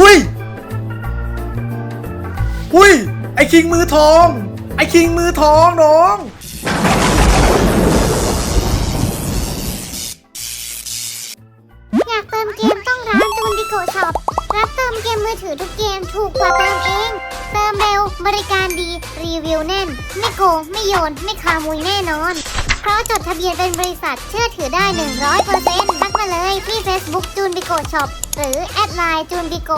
หุยหุยไอคิงมือทอง ไอคิงมือทองน้อง อยากเติมเกมต้องร้านจูนดิโกช็อปรับเติมเกมมือถือทุกเกมถูกกว่าเติมเอง เติมเร็วบริการดีรีวิวแน่น ไม่โกงไม่โยน ไม่คามุยแน่นอน เพราะจดทะเบียนเป็นบริษัทเชื่อถือได้ 100%ทัก มาเลยที่ Facebook จูนดิโกช็อปหรือแอดไลน์จูนดิโก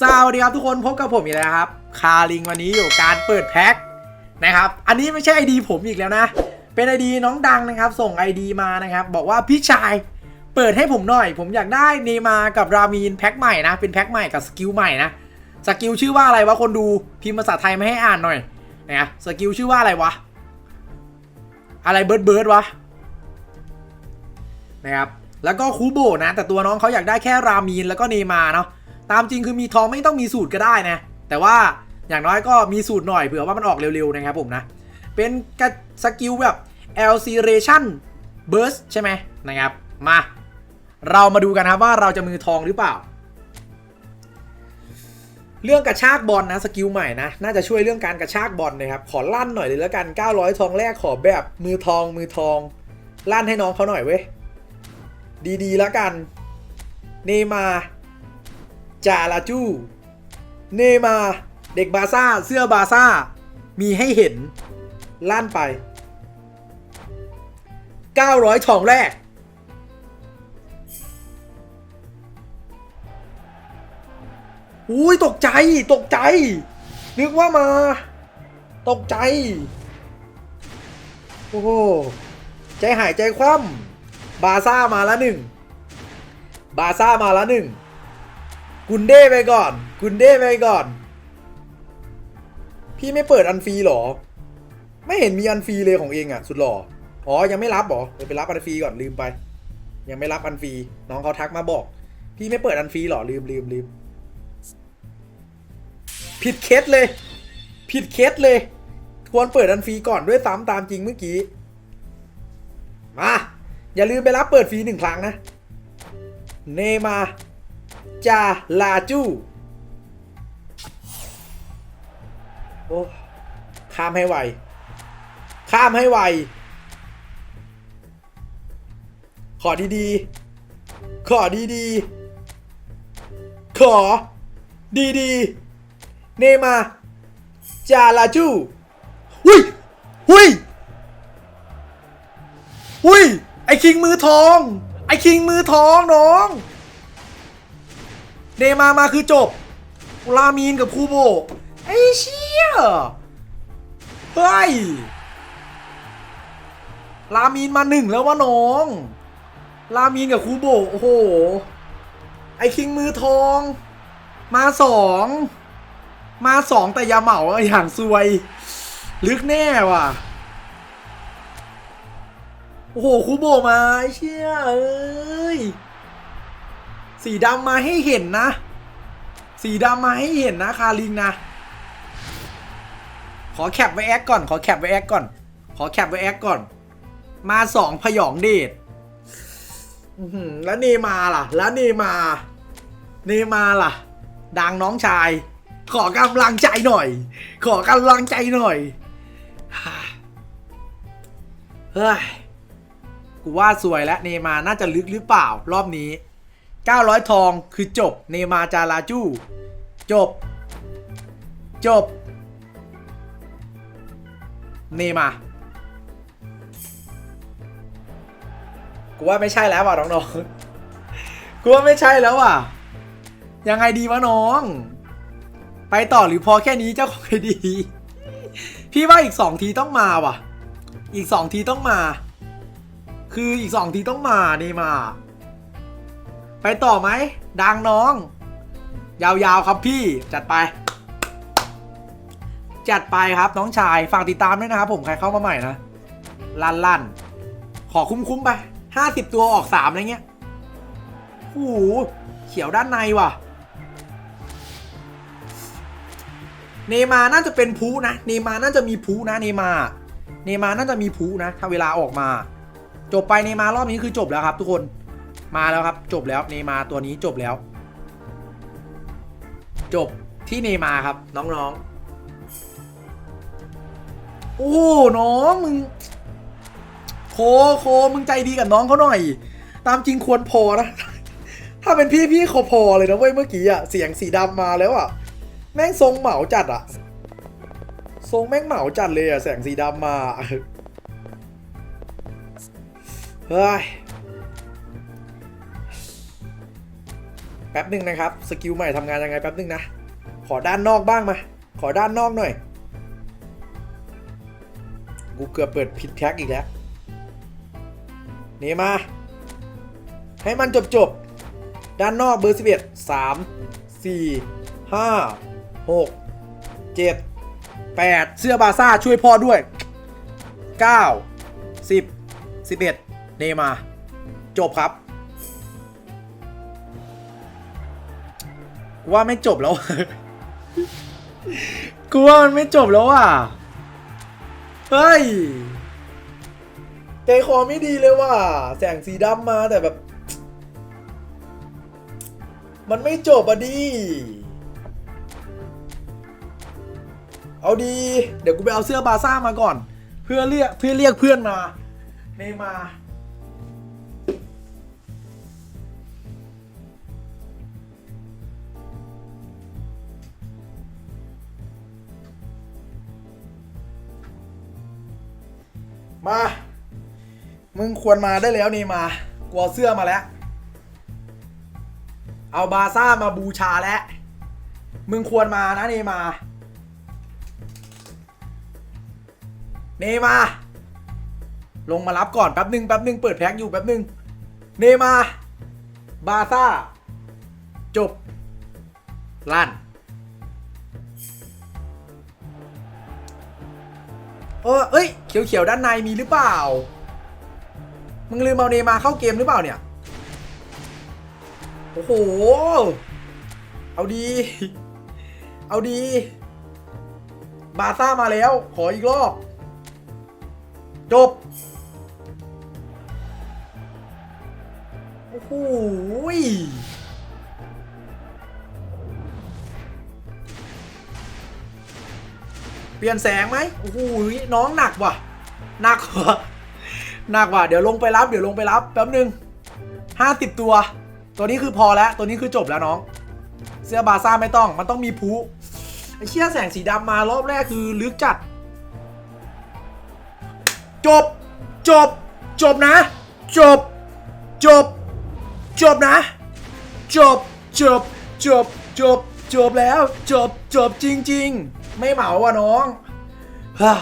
สวัสดีครับทุกคนพบกับผมอีกแล้วครับ คาลิงวันนี้อยู่การเปิดแพ็คนะครับ อันนี้ไม่ใช่ไอดีผมอีกแล้วนะ เป็นไอดีน้องดังนะครับ ส่ง ID มานะครับ บอกว่าพี่ชายเปิดให้ผมหน่อย ผมอยากได้เนมากับรามีนแพ็คใหม่นะ เป็นแพ็คใหม่กับสกิลใหม่นะ สกิลชื่อว่าอะไรวะคนดูพิมพ์ภาษาไทยมาให้อ่านหน่อยนะสกิลชื่อว่าอะไรวะ อะไรเบิร์ดเบิร์ดวะ นะครับแล้วก็คูโบนะ แต่ตัวน้องเขาอยากได้แค่รามีนแล้วก็เนมาเนาะตามจริงคือมีทองไม่ต้องมีสูตรก็ได้นะแต่ว่าอย่างน้อยก็มีสูตรหน่อยเผื่อว่ามันออกเร็วๆนะครับผมนะ เป็นกสกิลแบบ l c r a t i o n burst ใช่ไหมนะครับ มา เรามาดูกันครับว่าเราจะมือทองหรือเปล่า เรื่องกระชากบอลนะสกิลใหม่นะ น่าจะช่วยเรื่องการกระชากบอลนะครับ ขอลั่นหน่อยเลยแล้วกัน 900 ทองแรกขอแบบมือทองมือทอง ลั่นให้น้องเขาหน่อยเว้ย ดีๆแล้วกัน เนมาจาลาจู เนมา เด็กบาซ่า เสื้อบาซ่า มีให้เห็น ลั่นไป 900ทองแรก อุ้ยตกใจ ตกใจ นึกว่ามา ตกใจ โอ้โห ใจหายใจคว่ำ บาซ่ามาล้วหนึ่งบาซ่ามาล้วหนึ่งกุนเด้ไปก่อน กุนเด้ไปก่อน พี่ไม่เปิดอันฟรีหรอ ไม่เห็นมีอันฟรีเลยของเองอะสุดหล่ออ๋อยังไม่รับหรอเดี๋ยวไปรับอันฟรีก่อนลืมไป ยังไม่รับอันฟรีน้องเขาทักมาบอก พี่ไม่เปิดอันฟรีหรอลืมลืมลืมผิดเคสเลย ผิดเคสเลย ควรเปิดอันฟรีก่อนด้วยซ้ำตามจริงเมื่อกี้ มา อย่าลืมไปรับเปิดฟรีหนึ่งครั้งนะ เนมาจาลาจูโอ้ข้ามให้ไว ข้ามให้ไว ขอดีๆ ขอดีๆ ขอดีๆ เนมาจาลาจู หุย หุย หุย ไอคิงมือทอง ไอคิงมือทองน้อง เนมามาคือจบลามีนกับคูโบ ไอเชี่ยเฮ้ย ลามีนมาหนึ่งแล้ววะน้อง ลามีนกับคูโบ โอ้โห ไอคิงมือทอง มาสอง มาสองแต่ยาเหมาอย่างซวย ลึกแน่ว่ะ โอ้โหคูโบมาเชี่ยเอ้ยสีดำมาให้เห็นนะ สีดำมาให้เห็นนะคาริงนะ ขอแคปไว้แอคก่อน ขอแคปไว้แอคก่อน ขอแคปไว้แอคก่อน มาสองพยองเดชแล้วเนมาล่ะ แล้วเนมา เนมาล่ะ ดังน้องชาย ขอกำลังใจหน่อย ขอกำลังใจหน่อยเฮ้ย กูว่าสวยแล้วเนมาน่าจะลึกหรือเปล่า รอบนี้ 900 ทองคือจบ เนมาจาราจูจบ จบ เนมากูว่าไม่ใช่แล้วว่ะน้องๆกูว่าไม่ใช่แล้วว่ะ ยังไงดีวะน้อง ไปต่อหรือพอแค่นี้เจ้าของไอดี พี่ว่าอีกสองทีต้องมาว่ะ อีกสองทีต้องมา คืออีกสองทีต้องมานี่มา ไปต่อไหมดังน้อง ยาวๆครับพี่จัดไป จัดไปครับน้องชายฝากติดตามด้วยนะครับผมใครเข้ามาใหม่นะลั่นลั่นขอคุ้มๆไปห้าสิบตัวออกสามอะไรเงี้ยโอ้โหเขียวด้านในว่ะ เนมาน่าจะเป็นพูนะ เนมาน่าจะมีพูนะ เนมา เนมาน่าจะมีพูนะ ถ้าเวลาออกมา จบไปเนมารอบนี้คือจบแล้วครับทุกคนมาแล้วครับ จบแล้วเนมาตัวนี้จบแล้ว จบที่เนมาครับ น้องๆ โอ้น้องมึง โคโคมึงใจดีกับน้องเขาหน่อย ตามจริงควรพอนะ ถ้าเป็นพี่พี่เขาพอเลยนะเว้ยเมื่อกี้อะเสียงสีดำมาแล้วอะแม่งทรงเหมาจัดอะทรงแม่งเหมาจัดเลยอะแสงสีดำมา เฮ้ย แป๊บหนึ่งนะครับ สกิลใหม่ทำงานยังไงแป๊บหนึ่งนะ ขอด้านนอกบ้างมา ขอด้านนอกหน่อย กูเกือบเปิดผิดแท็กอีกแล้ว นี่มา ให้มันจบจบๆด้านนอกเบอร์11 3 4 5 6 7 8เสื้อบาซ่าช่วยพ่อด้วย9 10 11เเนมา จบครับ ว่าไม่จบแล้ว กูว่ามันไม่จบแล้วอะ เฮ้ยใจคอไม่ดีเลยว่ะแสงสีดำมาแต่แบบ มันไม่จบอะดี เอาดี เดี๋ยวกูไปเอาเสื้อบาซ่ามาก่อน เพื่อเรียกเพื่อเรียกเพื่อนมา เนมา มา มึงควรมาได้แล้วนี่มา กลัวเสื้อมาแล้ว เอาบาซ่ามาบูชาแล้ว มึงควรมานะเนมา เนมา ลงมารับก่อนแป๊บหนึ่งแป๊บหนึ่งเปิดแพ็คอยู่แป๊บหนึ่งเนมา บาซ่า จบลั่น เออเอ้ยเขียวๆด้านในมีหรือเปล่า มึงลืมเอาเนมาเข้าเกมหรือเปล่าเนี่ย โอ้โห เอาดี เอาดี บาซ่ามาแล้ว ขออีกรอบ จบ โอ้โห เปลี่ยนแสงไหมโอ้โหน้องหนักว่ะหนักว่ะหนักว่ะเดี๋ยวลงไปรับเดี๋ยวลงไปรับแป๊บนึงห้าสิบตัว ตัวนี้คือพอแล้วตัวนี้คือจบแล้วน้อง เสื้อบาซ่าไม่ต้องมันต้องมีพูไอ้เชี่ยแสงสีดำมารอบแรกคือลึกจัด จบ จบ จบนะ จบ จบ จบนะ จบ จบ จบ จบ จบแล้ว จบ จบจริง ๆ ไม่เหมาว่ะน้องฮ่า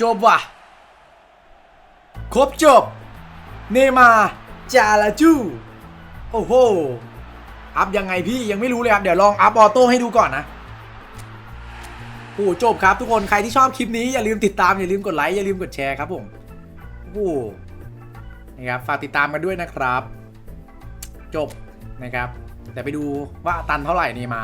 จบว่ะ ครบจบ เนมาจาลาจูโอ้โห อัพยังไงพี่ยังไม่รู้เลยครับ เดี๋ยวลองอัพออโต้ให้ดูก่อนนะโอ้โหจบครับทุกคนใครที่ชอบคลิปนี้อย่าลืมติดตาม อย่าลืมกดไลค์ อย่าลืมกดแชร์ครับผมโอ้โหนะครับฝากติดตามกันด้วยนะครับ จบนะครับ แต่ไปดูว่าตันเท่าไหร่นี่มา